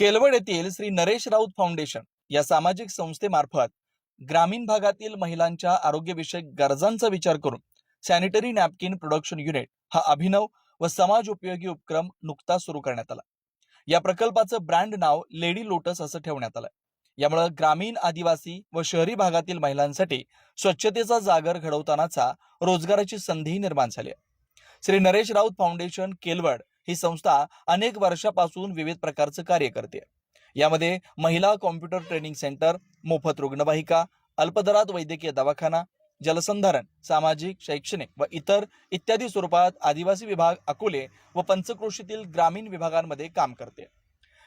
केलवड येथील श्री नरेश राऊत फाउंडेशन या सामाजिक संस्थेमार्फत ग्रामीण भागातील महिलांच्या आरोग्यविषयक गरजांचा विचार करून सॅनिटरी नॅपकिन प्रोडक्शन युनिट हा अभिनव व समाज उपयोगी उपक्रम नुकताच सुरू करण्यात आला. या प्रकल्पाचं ब्रँड नाव लेडी लोटस असं ठेवण्यात आलं यामुळे ग्रामीण आदिवासी व शहरी भागातील महिलांसाठी स्वच्छतेचा जागर घडवतानाचा रोजगाराची संधी निर्माण झाली आहे. श्री नरेश राऊत फाउंडेशन केलवड ही संस्था अनेक वर्षापासून विविध प्रकारचं कार्य करते. यामध्ये महिला कॉम्प्युटर ट्रेनिंग सेंटर मोफत रुग्णवाहिका अल्पदरात वैद्यकीय दवाखाना जलसंधारण सामाजिक शैक्षणिक व इतर इत्यादी स्वरूपात आदिवासी विभाग अकोले व पंचक्रोशीतील ग्रामीण विभागांमध्ये काम करते.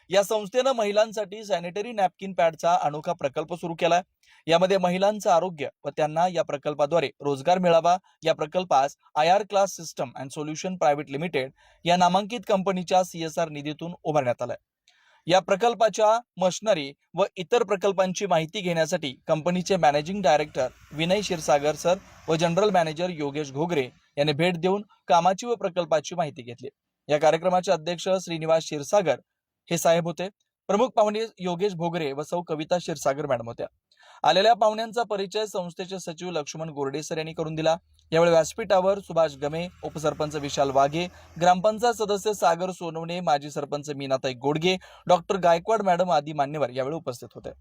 या संस्थेनं महिलांसाठी सॅनिटरी नॅपकिन पॅडचा अनोखा प्रकल्प सुरू केलाय. यामध्ये महिलांचं आरोग्य व त्यांना या प्रकल्पाद्वारे रोजगार मिळावा. या प्रकल्पास I R class system and solution private limited या नामांकित कंपनीच्या सीएसआर निधीतून उभारण्यात आलाय. या प्रकल्पाच्या मशनरी व इतर प्रकल्पांची माहिती घेण्यासाठी कंपनीचे managing director Vinay Kshirsagar sir व जनरल मॅनेजर योगेश घोगरे यांनी भेट देऊन कामाची व प्रकल्पाची माहिती घेतली. या कार्यक्रमाचे अध्यक्ष श्रीनिवास क्षीरसागर हे साहेब होते. प्रमुख पाहुणे योगेश भोगरे व सौ कविता क्षीरसागर मॅडम होत्या. आलेल्या पाहुण्यांचा परिचय संस्थेचे सचिव लक्ष्मण गोरडेसर यांनी करून दिला. यावेळी व्यासपीठावर सुभाष गमे उपसरपंच विशाल वाघे ग्रामपंचायत सदस्य सागर सोनवणे माजी सरपंच मीनाताई गोडगे डॉक्टर गायकवाड मॅडम आदी मान्यवर यावेळी उपस्थित होते.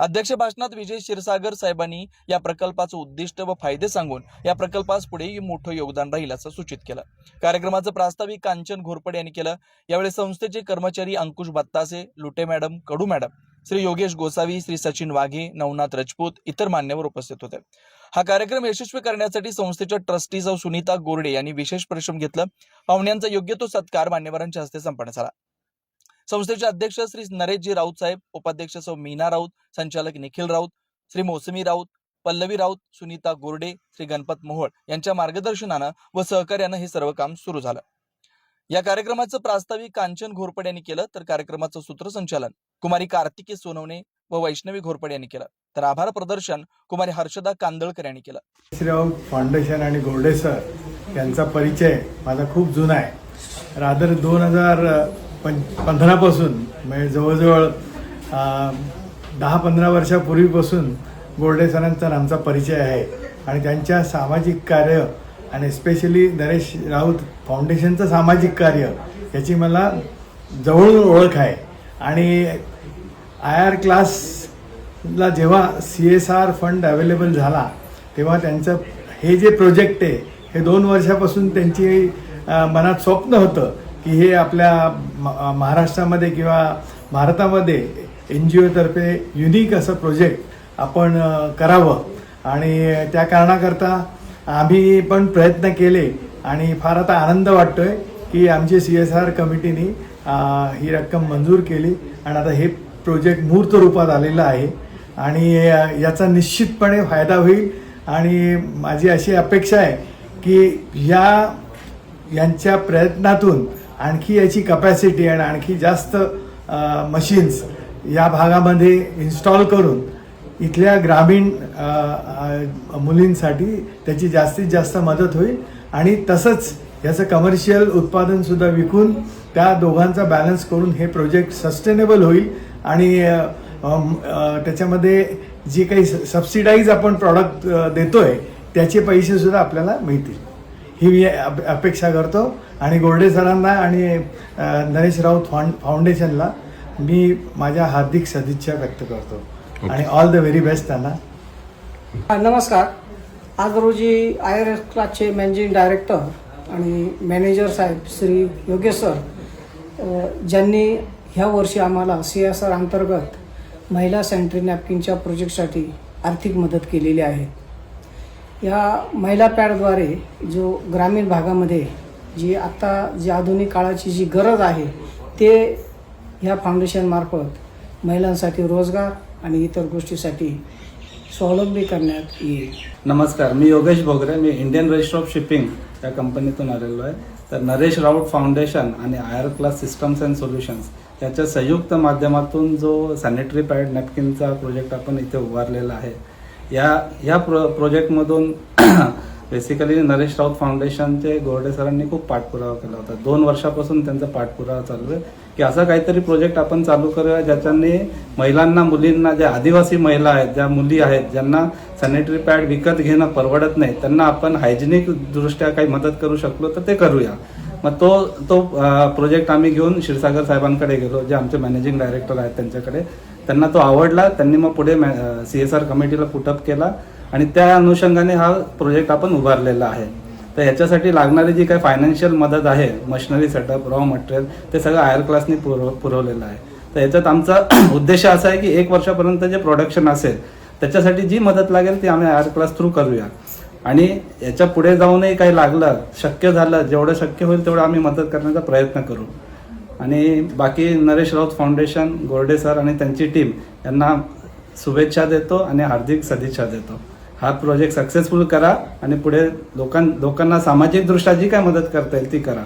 अध्यक्ष भाषणात विजय क्षीरसागर साहेबांनी या प्रकल्पाचं उद्दिष्ट व फायदे सांगून या प्रकल्पास पुढेही मोठं योगदान राहील असं सूचित केलं. कार्यक्रमाचं प्रास्ताविक कांचन घोरपडे यांनी केलं. यावेळी संस्थेचे कर्मचारी अंकुश बत्तासे लुटे मॅडम कडू मॅडम श्री योगेश गोसावी श्री सचिन वाघे नवनाथ रजपूत इतर मान्यवर उपस्थित होते. हा कार्यक्रम यशस्वी करण्यासाठी संस्थेच्या ट्रस्टी सुनीता गोरडे यांनी विशेष परिश्रम घेतलं. पाहुण्यांचा योग्य तो सत्कार मान्यवरांच्या हस्ते संपन्न झाला. संस्थेचे अध्यक्ष श्री नरेशजी राऊत साहेब उपाध्यक्ष सौ मीना राऊत संचालक निखिल राऊत श्री मोसमी राऊत पल्लवी राऊत सुनीता गोरडे श्री गणपत मोहोळ यांच्या मार्गदर्शनानं व सहकार्यानं हे सर्व काम सुरू झालं. या कार्यक्रमाचं प्रास्ताविक कांचन घोरपड यांनी केलं तर कार्यक्रमाचं सूत्रसंचालन कुमारी कार्तिकी सोनवणे व वैष्णवी घोरपड यांनी केलं. तर आभार प्रदर्शन कुमारी हर्षदा कांदळकर यांनी केलं. श्रीराव फाउंडेशन आणि गोरडे सर यांचा परिचय माझा खूप जुना आहे. रादर दोन हजार पं पंधरापासून म्हणजे जवळजवळ दहा पंधरा वर्षापूर्वीपासून गोरडे सरांचा आमचा परिचय आहे. आणि त्यांच्या सामाजिक कार्य आणि स्पेशली नरेश राऊत फाउंडेशनचं सामाजिक कार्य याची मला जवळून ओळख आहे. आणि आय आर क्लासला जेव्हा C S R fund available झाला तेव्हा त्यांचं हे जे प्रोजेक्ट आहे हे दोन वर्षापासून त्यांची मनात स्वप्न होतं की हे आपल्या म- महाराष्ट्रामध्ये किंवा भारतामध्ये एन जी ओतर्फे युनिक असं प्रोजेक्ट आपण करावं. आणि त्या कारणाकरता आम्ही पण प्रयत्न केले आणि फार आता आनंद वाटतोय की आमची सी एस आर कमिटीने ही रक्कम मंजूर केली आणि आता हे प्रोजेक्ट मूर्त रूपात आलेलं आहे. आणि याचा निश्चितपणे फायदा होईल. आणि माझी अशी अपेक्षा आहे की या यांच्या प्रयत्नातून आणखी याची कपॅसिटी आणि आणखी जास्त मशीन्स या भागामध्ये इन्स्टॉल करून इथल्या ग्रामीण मुलींसाठी त्याची जास्तीत जास्त मदत होईल. आणि तसंच याचं कमर्शियल उत्पादनसुद्धा विकून त्या दोघांचा बॅलन्स करून हे प्रोजेक्ट सस्टेनेबल होईल. आणि त्याच्यामध्ये जी काही सबसिडाईज आपण प्रॉडक्ट देतोय त्याचे पैसेसुद्धा आपल्याला मिळतील. ही मी अप- अपेक्षा करतो. आणि गोरडे सरांना आणि नरेश राऊत फाउंड फाउंडेशनला मी माझ्या हार्दिक सदिच्छा व्यक्त करतो. आणि ऑल द व्हेरी बेस्ट त्यांना हा, नमस्कार. आज रोजी आय आर एस क्लासचे मॅनेजिंग डायरेक्टर आणि मॅनेजर साहेब श्री योगेश सर ज्यांनी ह्या वर्षी आम्हाला सी एस आर अंतर्गत महिला सॅनिटरी नॅपकिनच्या प्रोजेक्टसाठी आर्थिक मदत केलेली आहे. या महिला पॅडद्वारे जो ग्रामीण भागामध्ये जी आत्ता जी आधुनिक काळाची जी गरज आहे ते ह्या फाउंडेशनमार्फत महिलांसाठी रोजगार आणि इतर गोष्टीसाठी स्वावलंबी करण्यात येईल. नमस्कार मी योगेश भोगरे मी इंडियन रजिस्टर ऑफ शिपिंग या कंपनीतून आलेलो आहे. तर नरेश राऊत फाउंडेशन आणि I R class systems and solutions याच्या संयुक्त माध्यमातून जो सॅनिटरी पॅड नॅपकिनचा प्रोजेक्ट आपण इथे उभारलेला आहे या या प्रो प्रोजेक्टमधून बेसिकली नरेश राऊत फाउंडेशनचे गोरडे सरांनी खूप पाठपुरावा केला होता. दोन वर्षापासून त्यांचा पाठपुरावा चालू आहे. की असा काहीतरी प्रोजेक्ट आपण चालू करूया ज्याच्याने महिलांना मुलींना ज्या आदिवासी महिला आहेत ज्या मुली आहेत ज्यांना सॅनिटरी पॅड विकत घेणं परवडत नाही त्यांना आपण हायजेनिक दृष्ट्या काही मदत करू शकलो तर ते करूया. मग तो तो प्रोजेक्ट आम्ही घेऊन क्षीरसागर साहेबांकडे गेलो जे आमचे मॅनेजिंग डायरेक्टर आहेत त्यांच्याकडे. त्यांना तो आवडला त्यांनी मग पुढे सी एस आर कमिटीला पुटअप केला आणि त्या अनुषंगाने हा प्रोजेक्ट आपण उभारलेला आहे. तर याच्यासाठी लागणारी जी काही फायनान्शियल मदत आहे मशिनरी सेटअप रॉ मटेरियल ते सगळं आयर क्लासनी पुरव पुरवलेलं आहे. तर याच्यात आमचा उद्देश असा आहे की एक वर्षापर्यंत जे प्रोडक्शन असेल त्याच्यासाठी जी मदत लागेल ती आम्ही आयर क्लास थ्रू करूया. आणि याच्यापुढे जाऊनही काही लागलं शक्य झालं जेवढं शक्य होईल तेवढं आम्ही मदत करण्याचा प्रयत्न करू. आणि बाकी नरेश राऊत फाउंडेशन गोरडे सर आणि त्यांची टीम यांना शुभेच्छा देतो आणि हार्दिक सदिच्छा देतो. हा प्रोजेक्ट सक्सेसफुल करा आणि पुढे लोकां लोकांना सामाजिकदृष्ट्या जी काय मदत करता येईल ती करा.